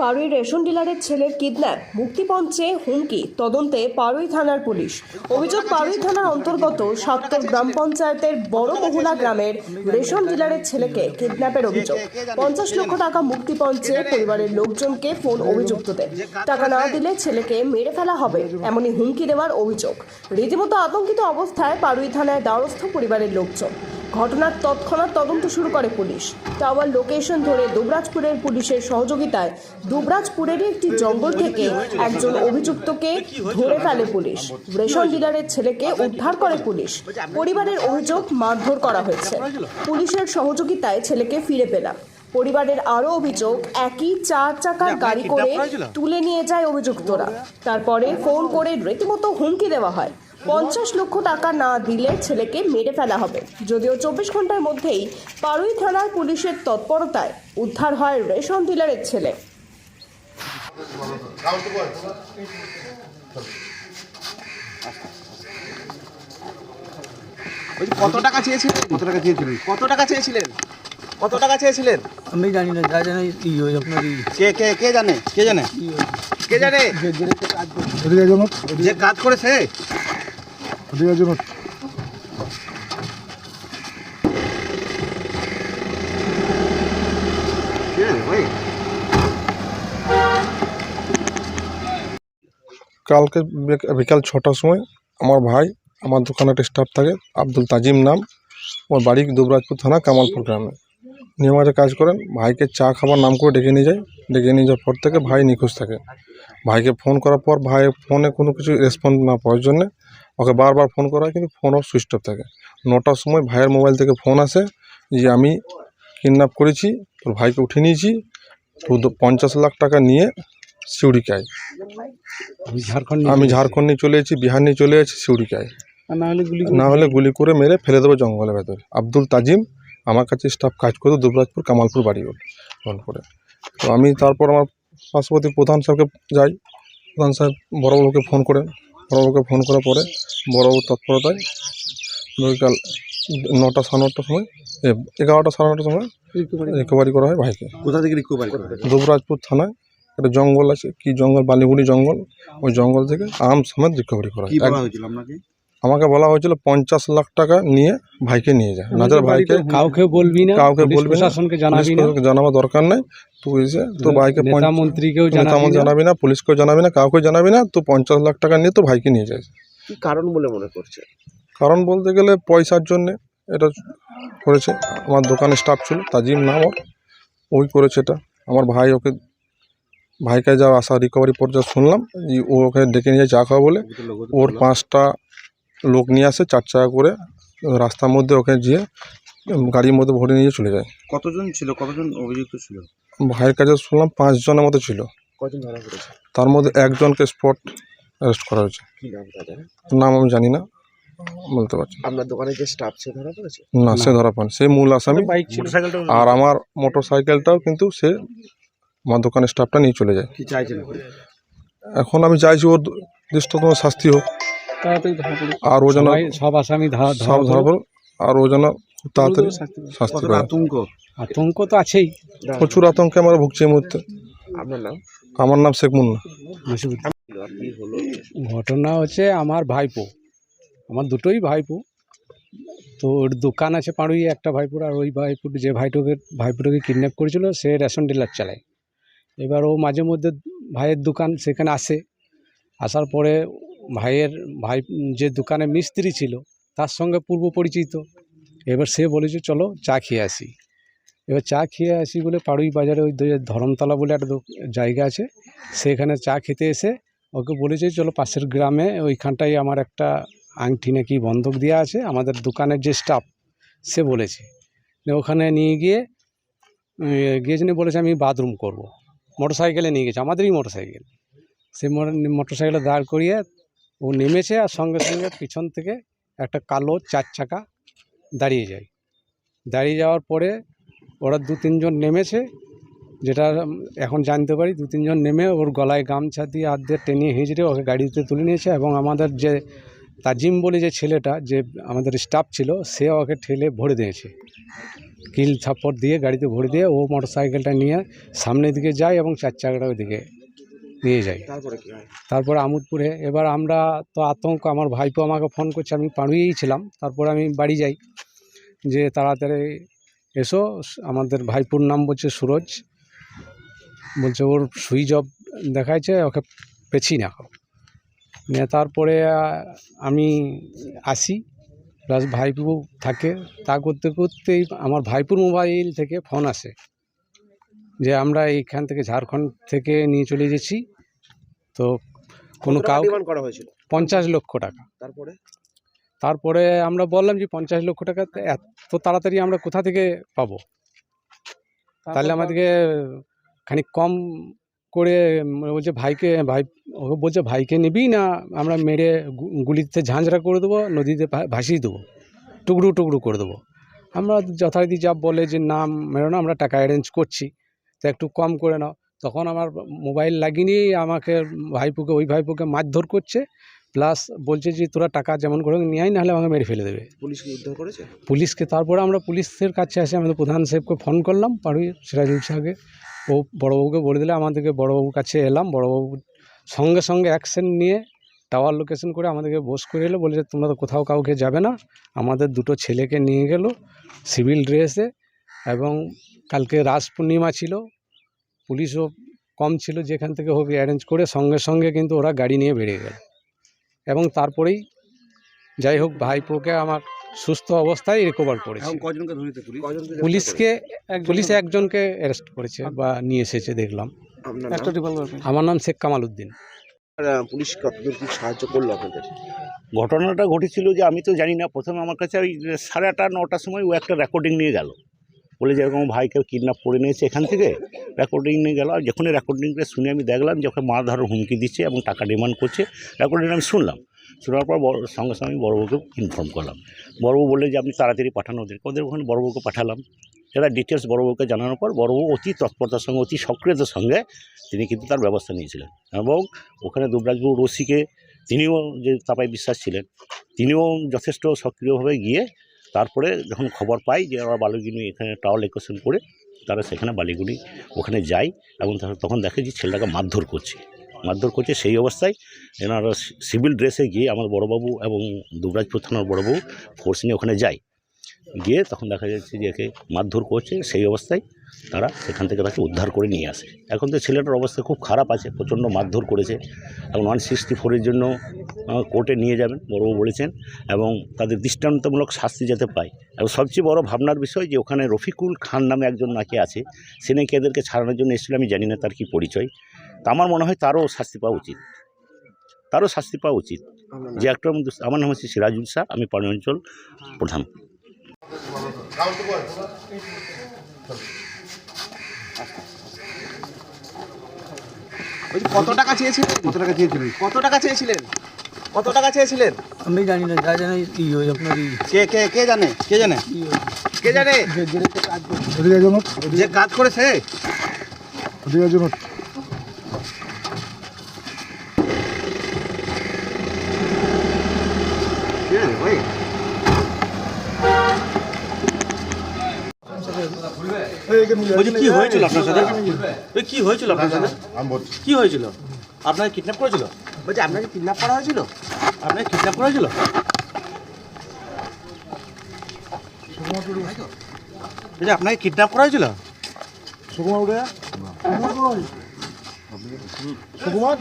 Parui ration ডিলারের ছেলের kidnap, মুক্তিপঞ্চে হুমকি, তদন্তে পাড়ুই থানার পুলিশ। অভিযোগ পাড়ুই থানার অন্তর্গত সাত্তর গ্রাম পঞ্চায়েতের বড় মহুলা গ্রামের রেশন ডিলারের ছেলেকে কিডন্যাপের অভিযোগ। পঞ্চাশ লক্ষ টাকা মুক্তিপঞ্চে পরিবারের লোকজনকে ফোন অভিযুক্তদের। টাকা না দিলে ছেলেকে মেরে ফেলা হবে, এমনই হুমকি দেওয়ার অভিযোগ। রীতিমতো আতঙ্কিত অবস্থায় পাড়ুই থানায় দ্বারস্থ পরিবারের লোকজন। ঘটনার তৎক্ষণাৎ তদন্ত শুরু করে পুলিশ। টাওয়ার লোকেশন ধরে দুবরাজপুরের পুলিশের সহযোগিতায় দুবরাজপুরেরই একটি জঙ্গল থেকে একজন অভিযুক্তকে ধরে ফেলে পুলিশ। রেশন ডিলারের ছেলেকে উদ্ধার করে পুলিশ। পরিবারের অভিযোগ মারধর করা হয়েছে। পুলিশের সহযোগিতায় ছেলেকে ফিরে পেলাম। পরিবারের আরও অভিযোগ একই চার চাকার গাড়ি করে তুলে নিয়ে যায় অভিযুক্তরা। তারপরে ফোন করে রীতিমতো হুমকি দেওয়া হয়। পঞ্চাশ লক্ষ টাকা না দিলে ছেলেকে মেরে ফেলা হবে। যদিও চব্বিশ ঘণ্টার মধ্যেই পারুই থানার পুলিশের তৎপরতায় উদ্ধার হয় রেশন ডিলারের ছেলে। কত টাকা চেয়েছিলেন? কত টাকা চেয়েছিলেন? কত টাকা চেয়েছিলেন? কত টাকা চেয়েছিলেন? আমি জানি না যা জানি ওই আপনার কে কে কে জানে? কে জানে? কে জানে? যে কাজ করে এদিকে কালকে বিকাল ছটার সময় আমার ভাই আমার দোকানে একটা স্টাফ থাকে আব্দুল তাজিম নাম। আমার বাড়ি দুবরাজপুর থানা কামালপুর গ্রামে। নিয়ে কাজ করেন। ভাইকে চা খাবার নাম করে ডেকে নিয়ে যায়। ডেকে নিয়ে যাওয়ার পর থেকে ভাই নিখোঁজ থাকে। ভাইকে ফোন করার পর ভাই ফোনে কোনো কিছু রেসপন্স না পাওয়ার জন্যে ওকে বারবার ফোন করা হয় কিন্তু ফোনও সুইচ অফ থাকে। নটার সময় ভাইয়ের মোবাইল থেকে ফোন আসে যে আমি কিডন্যাপ করেছি তোর ভাইকে উঠে নিয়েছি তো পঞ্চাশ লাখ টাকা নিয়ে সিউড়িকায় ঝাড়খণ্ড আমি ঝাড়খণ্ড নিয়ে চলে এসেছি বিহার নিয়ে চলে এসেছি সিউড়িকায় না হলে গুলি না হলে গুলি করে মেরে ফেলে দেবো জঙ্গলের ভেতরে। আব্দুল তাজিম আমার কাছে স্টাফ কাজ করতো দুবরাজপুর কামালপুর বাড়ি ফোন করে তো আমি তারপর আমার পার্শ্ববর্তী প্রধান সাহেবকে যাই প্রধান সাহেব বড়বাবুকে ফোন করেন। বড়বাবুকে ফোন করার পরে বড়বাবু তৎপরতায় বিকাল নটা সাড়ে নটার সময় এগারোটা সাড়ে নটার সময় রিকভারি করা হয় ভাইকে। কোথা থেকে রিকভারি করা? দুবরাজপুর থানায় একটা জঙ্গল আছে কি জঙ্গল? বালিগুড়ি জঙ্গল। ওই জঙ্গল থেকে আম সমেত রিকভারি করা হয়। আমাকে বলা হয়েছিল পঞ্চাশ লাখ টাকা নিয়ে ভাইকে নিয়ে যা। নাজার ভাইকে কাউকে বলবি না কাউকে বলবি না, প্রশাসনকে জানাবি না। পুলিশকে জানাবার দরকার নাই। তুই এসে তোর ভাইকে মন্ত্রীকেও নেতা জানাবি না। জানাবি না পুলিশকেও জানাবি না কাউকে জানাবি না তো পঞ্চাশ লাখ টাকা নিয়ে তো ভাইকে নিয়ে যায় কি কারণ বলে মনে করছে? কারণ বলতে গেলে পয়সার জন্যে এটা করেছে। আমার দোকানে স্টাফ ছিল তাজিম নাম ওর। ওই করেছে এটা। আমার ভাই ওকে ভাইকে যা আসা রিকভারি পর্যায়ে শুনলাম যে ও ওকে ডেকে নিয়ে যায় চা খাওয়া বলে। ওর পাঁচটা লোক নিয়ে আসে চার চাকা করে রাস্তার মধ্যে ওকে গিয়ে উম, গাড়ির মধ্যে ভরে নিয়ে চলে যায়। কতজন ছিল? কতজন অভিযুক্ত ছিল? ভাইয়ের কাছে শুনলাম পাঁচজনের মতো ছিল। কজন ধরা পড়েছে? তার মধ্যে একজনকে স্পট অ্যারেস্ট করা হয়েছে। কি নাম তাদের? নাম আমি জানি না বলতে পারছি। আপনার দোকানে যে স্টাফ সে ধরা পড়েছে? না সে ধরা পান সে মূল আসামি। আর আমার মোটর সাইকেলটাও কিন্তু সে আমার দোকানের স্টাফটা নিয়ে চলে যায়। কি চাইছেন এখন আমি চাইছি ওর দৃষ্টতম শাস্তি হোক। তাড়াতাড়ি ধরা পড়ুক। আর ও যেন সবাই সব আসামি ধরা সব ধরা পড়ুক। পড়ুক, আর ও যেন তাড়াতাড়ি শাস্তি কতটা পায়। আতঙ্ক? আতঙ্ক তো আছেই। প্রচুর আতঙ্কে আমরা ভুগছি এই মুহূর্তে। আপনার নাম? আমার নাম শেখ মুন্না। আর কি হলো ঘটনা হচ্ছে আমার ভাইপো। আমার দুটোই ভাইপো। তো ওর দোকান আছে পাড়ুই একটা ভাইপুর আর ওই ভাইপুর যে ভাইটোকে ভাইপুরকে কিডন্যাপ করেছিল সে রেশন ডিলার চালায়। এবার ও মাঝে মধ্যে ভাইয়ের দোকান সেখানে আসে। আসার পরে ভাইয়ের ভাই যে দোকানে মিস্ত্রি ছিল তার সঙ্গে পূর্ব পরিচিত। এবার সে বলেছে চলো চা খেয়ে আসি। এবার চা খেয়ে আসি বলে পাড়ুই বাজারে ওই ধরমতলা বলে একটা জায়গা আছে সেখানে চা খেতে এসে ওকে বলেছে চলো পাশের গ্রামে ওইখানটায় আমার একটা আংটি নাকি বন্ধক দেওয়া আছে আমাদের দোকানের যে স্টাফ সে বলেছে। ওখানে নিয়ে গিয়ে উম, গিয়েছে বলেছে আমি বাথরুম করব। মোটর সাইকেলে নিয়ে গেছে আমাদেরই মোটর সাইকেল সেই মোটর সাইকেলে দাঁড় করিয়ে ও নেমেছে আর সঙ্গে সঙ্গে পিছন থেকে একটা কালো চার চাকা দাঁড়িয়ে যায়। দাঁড়িয়ে যাওয়ার পরে ওরা দু তিনজন নেমেছে, যেটা এখন জানতে পারি দু তিনজন নেমে ওর গলায় গামছা দিয়ে হাত দিয়ে টেনে হিঁচড়ে ওকে গাড়িতে তুলে নিয়েছে এবং আমাদের যে তাজিম বলে যে ছেলেটা, যে আমাদের স্টাফ ছিল, সে ওকে ঠেলে ভরে দিয়েছে। কিল থাপ্পড় দিয়ে গাড়িতে ভরে দিয়ে ও মোটর সাইকেলটা নিয়ে সামনের দিকে যায় এবং চার চাকাটা ওইদিকে নিয়ে যায় যাই। তারপরে আমোদপুরে এবার আমরা তো আতঙ্ক আমার ভাইপো আমাকে ফোন করছে আমি পাড়ুয়েই ছিলাম। তারপরে আমি বাড়ি যাই। যে তাড়াতাড়ি এসো আমাদের ভাইপুর নাম বলছে সুরজ। বলছে ওর সুইচ অফ দেখাইছে ওকে পেছি না। নিয়ে তারপরে আমি আসি। প্লাস ভাইপো থাকে। তা করতে করতেই আমার ভাইপুর মোবাইল থেকে ফোন আসে। যে আমরা এইখান থেকে ঝাড়খণ্ড থেকে নিয়ে চলে গেছি। তো কোনো কাউ ডিমান্ড করা হয়েছিল? পঞ্চাশ লক্ষ টাকা। তারপরে? তারপরে আমরা বললাম যে পঞ্চাশ লক্ষ টাকা এত তাড়াতাড়ি আমরা কোথা থেকে পাবো? তাহলে আমাদেরকে খানিক কম করে বলছে ভাইকে ভাই ওকে বলছে ভাইকে নিবি না আমরা মেরে গুলিতে ঝাঁঝরা করে দেবো নদীতে ভাসিয়ে দেবো টুকরো টুকরো করে দেবো। আমরা যথারীতি যা বলে যে না মেরো না আমরা টাকা অ্যারেঞ্জ করছি তো একটু কম করে নাও। তখন আমার মোবাইল লাগিয়ে আমাকে ভাইপুকে ওই ভাইপুকে মারধর করছে প্লাস বলছে যে তোরা টাকা যেমন করে নিয়ে আয় নাহলে আমাকে মেরে ফেলে দেবে। পুলিশ কি উদ্ধার করেছে? পুলিশকে তারপরে আমরা পুলিশের কাছে আসে আমাদের প্রধান সাহেবকে ফোন করলাম পাড়ুই সিরাজুল শাহকে ও বড়োবাবুকে বলে দিলে আমাদেরকে বড়োবাবুর কাছে এলাম বড়োবাবু সঙ্গে সঙ্গে অ্যাকশন নিয়ে টাওয়ার লোকেশন করে আমাদেরকে বস করে এলো বলে যে তোমরা তো কোথাও কাউকে যাবে না আমাদের দুটো ছেলেকে নিয়ে গেল সিভিল ড্রেসে এবং কালকে রাস পূর্ণিমা ছিল পুলিশও কম ছিল যেখান থেকে হোক অ্যারেঞ্জ করে সঙ্গে সঙ্গে কিন্তু ওরা গাড়ি নিয়ে বেরিয়ে গেল। এবং তারপরেই যাই হোক ভাইপোকে আমার সুস্থ অবস্থায় রিকভার করেছে। পুলিশকে পুলিশ? একজনকে অ্যারেস্ট করেছে বা নিয়ে এসেছে দেখলাম? আমার নাম শেখ কামাল উদ্দিন। পুলিশ কতদূর কি সাহায্য করল আপনাদের? ঘটনাটা ঘটেছিল যে আমি তো জানি না প্রথমে আমার কাছে ওই সাড়ে আটটা নটার সময় ও একটা রেকর্ডিং নিয়ে গেল। বলে যে এরকম ভাইকে কিডন্যাপ করে নিয়েছে এখান থেকে রেকর্ডিং নিয়ে গেল। আর যখনই রেকর্ডিংটা শুনে আমি দেখলাম যে ওকে ধরার হুমকি দিচ্ছে এবং টাকা ডিমান্ড করছে। রেকর্ডিং আমি শুনলাম। শোনার পর বড় সঙ্গে সঙ্গে আমি বড়বাবুকে ইনফর্ম করলাম। বড়বাবু বললে যে, আপনি তাড়াতাড়ি পাঠানো ওদেরকে। ওদের ওখানে বড়বাবুকে পাঠালাম। সেটা ডিটেলস বড়বাবুকে জানানোর পর বড়বাবু অতি তৎপরতার সঙ্গে, অতি সক্রিয়তার সঙ্গে তিনি কিন্তু তার ব্যবস্থা নিয়েছিলেন। এবং ওখানে দুবরাজবাবু রশিকে তিনিও যে তাপাই বিশ্বাস ছিলেন, তিনিও যথেষ্ট সক্রিয়ভাবে গিয়ে তারপরে যখন খবর পাই যে ওরা বালুগুনি এখানে টাওয়ার লোকেশন করে তারা সেখানে বালিগুলি ওখানে যায় এবং তখন দেখে যে ছেলেটাকে মারধর করছে। মারধর করছে সেই অবস্থায় এনারা সিভিল ড্রেসে গিয়ে আমার বড়বাবু এবং দুবরাজপুর থানার বড়বাবু ফোর্স নিয়ে ওখানে যায়। গিয়ে তখন দেখা যাচ্ছে যে একে মারধর করছে সেই অবস্থায় তারা সেখান থেকে তাকে উদ্ধার করে নিয়ে আসে। এখন তো ছেলেটার অবস্থা খুব খারাপ আছে প্রচণ্ড মারধর করেছে। এবং ওয়ান সিক্সটি ফোরের জন্য কোর্টে নিয়ে যাবেন বড়বাবু বলেছেন এবং তাদের দৃষ্টান্তমূলক শাস্তি যাতে পায়। এবং সবচেয়ে বড় ভাবনার বিষয় যে ওখানে রফিকুল খান নামে একজন নাকি আছে সে নাকি এদেরকে ছাড়ানোর জন্য এসেছিল আমি জানি না তার কী পরিচয়। তা আমার মনে হয় তারও শাস্তি পাওয়া উচিত। তারও শাস্তি পাওয়া উচিত? যে একটা আমার নাম হচ্ছে সিরাজুল শাহ আমি পানি অঞ্চল প্রধান। বলছি কত টাকা চেয়েছিলেন? কত টাকা চেয়েছিলেন? কত টাকা চেয়েছিলেন? কত টাকা চেয়েছিলেন? আমি জানি না যা জানি ই ওই আপনার কে কে কে জানে? কে জানে? কে জানে? যে কাজ করেছে? কে বলছি কি হয়েছিল আপনার সাথে? ওই কি হয়েছিল আপনার সাথে? কি হয়েছিল? আপনাকে কিডন্যাপ করেছিল? বলছি আপনাকে কিডন্যাপ করা হয়েছিল? আপনাকে কিডন্যাপ করা হয়েছিল? বলছি আপনাকে কিডন্যাপ করা হয়েছিল? সুকুমার?